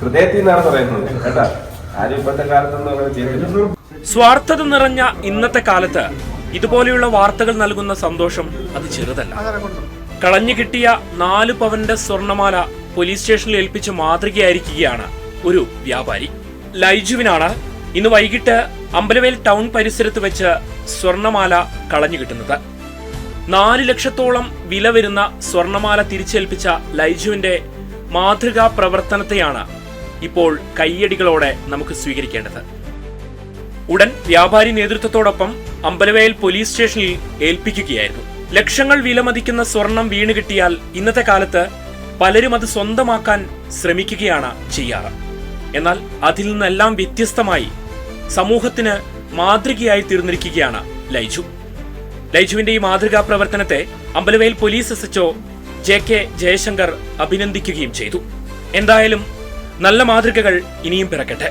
ഹൃദയത്തിൽ കേട്ടാ? സ്വാർത്ഥത നിറഞ്ഞ ഇന്നത്തെ കാലത്ത് ഇതുപോലെയുള്ള വാർത്തകൾ നൽകുന്ന സന്തോഷം അത് ചെറുതല്ല. കളഞ്ഞു കിട്ടിയ നാലു പവന്റെ സ്വർണമാല പോലീസ് സ്റ്റേഷനിൽ ഏൽപ്പിച്ച് മാതൃകയായിരിക്കുകയാണ് ഒരു വ്യാപാരി. ലൈജുവിനാണ് ഇന്ന് വൈകിട്ട് അമ്പലവേൽ ടൗൺ പരിസരത്ത് വെച്ച് സ്വർണമാല കളഞ്ഞു കിട്ടുന്നത്. നാല് ലക്ഷത്തോളം വില വരുന്ന സ്വർണമാല തിരിച്ചേൽപ്പിച്ച ലൈജുവിന്റെ മാതൃകാ പ്രവർത്തനത്തെയാണ് ഇപ്പോൾ കയ്യടികളോടെ നമുക്ക് സ്വീകരിക്കേണ്ടത്. ഉടൻ വ്യാപാരി നേതൃത്വത്തോടൊപ്പം അമ്പലവയൽ പോലീസ് സ്റ്റേഷനിൽ ഏൽപ്പിക്കുകയായിരുന്നു. ലക്ഷങ്ങൾ വിലമതിക്കുന്ന സ്വർണം വീണ് കിട്ടിയാൽ ഇന്നത്തെ കാലത്ത് പലരും അത് സ്വന്തമാക്കാൻ ശ്രമിക്കുകയാണ് ചെയ്യാറ്. എന്നാൽ അതിൽ നിന്നെല്ലാം വ്യത്യസ്തമായി സമൂഹത്തിന് മാതൃകയായി തീർന്നിരിക്കുകയാണ് ലൈജു. ലൈജുവിന്റെ ഈ മാതൃകാ പ്രവർത്തനത്തെ Ambalavayal police S HO J K Jayashankar അഭിനന്ദിക്കുകയും ചെയ്തു. എന്തായാലും നല്ല മാതൃകകൾ ഇനിയും പിറക്കട്ടെ.